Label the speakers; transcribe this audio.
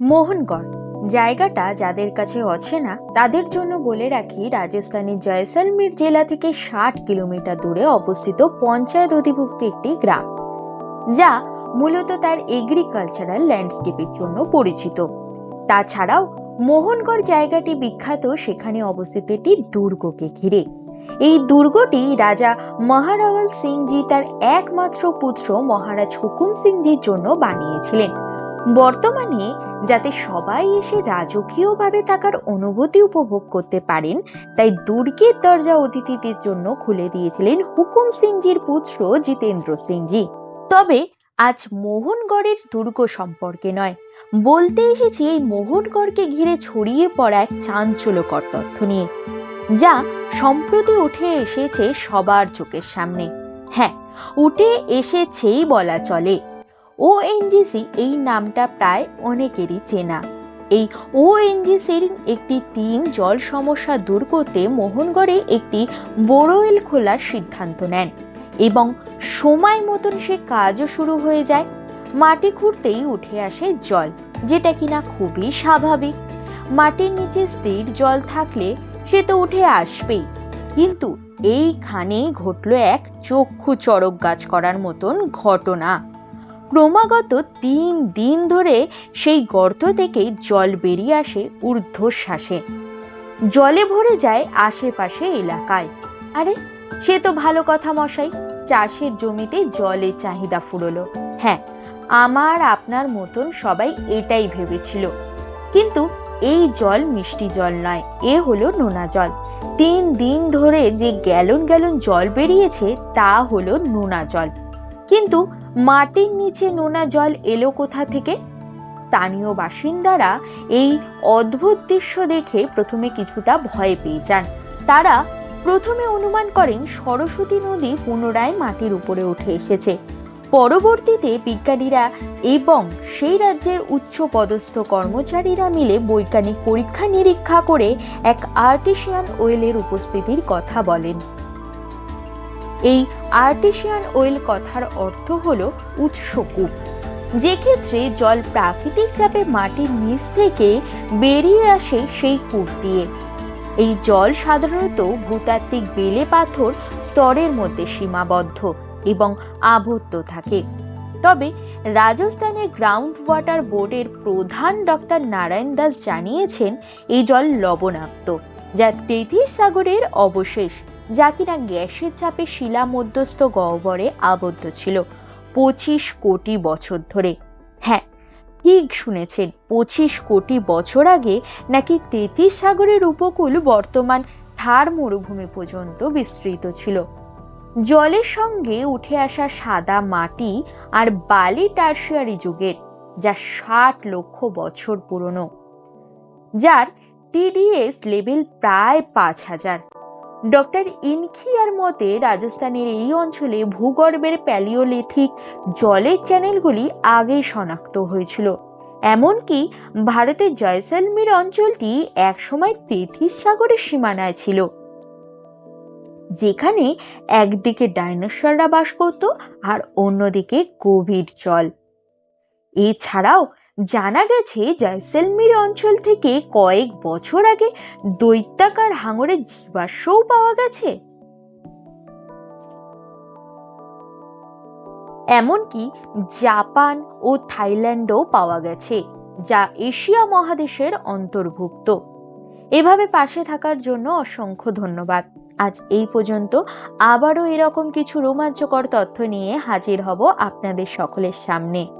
Speaker 1: মোহনগড়। জায়গাটা যাদের কাছে অচেনা, তাদের জন্য বলে রাখি রাজস্থানের জয়সলমীর জেলা থেকে ষাট কিলোমিটার দূরে অবস্থিত পঞ্চায়েত অধিভুক্ত একটি গ্রাম, যা মূলত তার এগ্রিকালচারাল ল্যান্ডস্কেপের জন্য পরিচিত। তাছাড়াও মোহনগড় জায়গাটি বিখ্যাত, সেখানে অবস্থিত একটি দুর্গকে ঘিরে। এই দুর্গটি রাজা মহারাওয়াল সিংজি তার একমাত্র পুত্র মহারাজ হুকুম সিংজির জন্য বানিয়েছিলেন। বর্তমানে যাতে সবাই এসে রাজকীয়ভাবে থাকার অনুভূতি উপভোগ করতে পারেন, তাই দুর্গের দরজা অতিথিদের জন্য খুলে দিয়েছিলেন হুকুম সিংজির পুত্র জিতেন্দ্র সিংজি। তবে আজ মোহনগড়ের দুর্গ সম্পর্কে নয়, বলতে এসেছি এই মোহনগড়কে ঘিরে ছড়িয়ে পড়া এক চাঞ্চল্যকর তথ্য নিয়ে, যা সম্প্রতি উঠে এসেছে সবার চোখের সামনে। হ্যাঁ উঠে এসেছেই বলা চলে। ওএনজিসি এই নামটা প্রায় অনেকেরই চেনা। এই ওএনজিসির একটি টিম জল সমস্যা দূর করতে মোহনগড়ে একটি বোরওয়েল খোলার সিদ্ধান্ত নেন এবং সময় মতন সে কাজও শুরু হয়ে যায়। মাটি খুঁড়তেই উঠে আসে জল, যেটা কিনা খুবই স্বাভাবিক। মাটির নিচে স্থির জল থাকলে সে তো উঠে আসবেই। কিন্তু এইখানেই ঘটল এক চক্ষু চড়ক গাছ করার মতন ঘটনা। ক্রমাগত তিন দিন ধরে সেই গর্ত থেকেই জল বেরিয়ে আসে ঊর্ধ্বশ্বাসে। জলে ভরে যায় আশেপাশে এলাকায়। আরে, সে তো ভালো কথা মশাই, চাষের জমিতে জলের চাহিদা ফুরলো। হ্যাঁ আমার আপনার মতন সবাই এটাই ভেবেছিল। কিন্তু এই জল মিষ্টি জল নয়, এ হলো নোনা জল। তিন দিন ধরে যে গ্যালন গ্যালন জল বেরিয়েছে, তা হলো নোনা জল। কিন্তু মাটির নিচে নোনা জল এলো কোথা থেকে? স্থানীয় বাসিন্দারা এই অদ্ভুত দৃশ্য দেখে প্রথমে কিছুটা ভয় পেয়ে যান। তারা প্রথমে অনুমান করেন সরস্বতী নদী পুনরায় মাটির উপরে উঠে এসেছে। পরবর্তীতে বিজ্ঞানীরা এবং সেই রাজ্যের উচ্চ পদস্থ কর্মচারীরা মিলে বৈজ্ঞানিক পরীক্ষা নিরীক্ষা করে এক আর্টিশিয়ান ওয়েলের উপস্থিতির কথা বলেন। এই আর্টিসিয়ান ওয়েল কথার অর্থ হলো উৎসকূপ যে ক্ষেত্রে জল প্রাকৃতিক চাপে মাটির নিচ থেকে বেরিয়ে আসে সেই কূপ দিয়ে। এই জল সাধারণত ভূতাত্ত্বিক বেলে পাথর স্তরের মধ্যে সীমাবদ্ধ এবং আবদ্ধ থাকে। তবে রাজস্থানের গ্রাউন্ড ওয়াটার বোর্ডের প্রধান ডক্টর নারায়ণ দাস জানিয়েছেন, এই জল লবণাক্ত, যা তেথিস সাগরের অবশেষ। যা কিনা গ্যাসের চাপে শিলা মধ্যস্থ গহ্বরে আবদ্ধ ছিল। পঁচিশ কোটি বছর ধরে। হ্যাঁ ঠিক শুনেছেন, পঁচিশ কোটি বছর আগে নাকি তেতিস সাগরের উপকূল বর্তমান থার মরুভূমি পর্যন্ত বিস্তৃত ছিল। জলের সঙ্গে উঠে আসা সাদা মাটি আর বালি টার্সিয়ারি যুগের, যা ষাট লক্ষ বছর পুরনো, যার টিডিএস লেভেল প্রায় পাঁচ হাজার। ডক্টর ইনখিয়ার মতে, রাজস্থানের এই অঞ্চলে ভূগর্ভের প্যালিওলিথিক জলের চ্যানেলগুলি আগেই শনাক্ত হয়েছিল। এমনকি ভারতের জয়সলমীর অঞ্চলটি একসময় তেথিস সাগরের সীমানায় ছিল, যেখানে একদিকে ডাইনোসররা বাস করত আর অন্যদিকে গভীর জল। এছাড়াও জানা গেছে জয়সলমীর অঞ্চল থেকে কয়েক বছর আগে দৈত্যাকার হাঙরের জীবাশ্মও পাওয়া গেছে। এমনকি জাপান ও থাইল্যান্ডও পাওয়া গেছে, যা এশিয়া মহাদেশের অন্তর্ভুক্ত। এভাবে পাশে থাকার জন্য অসংখ্য ধন্যবাদ। আজ এই পর্যন্ত আবারও এরকম কিছু রোমাঞ্চকর তথ্য নিয়ে হাজির হব আপনাদের সকলের সামনে।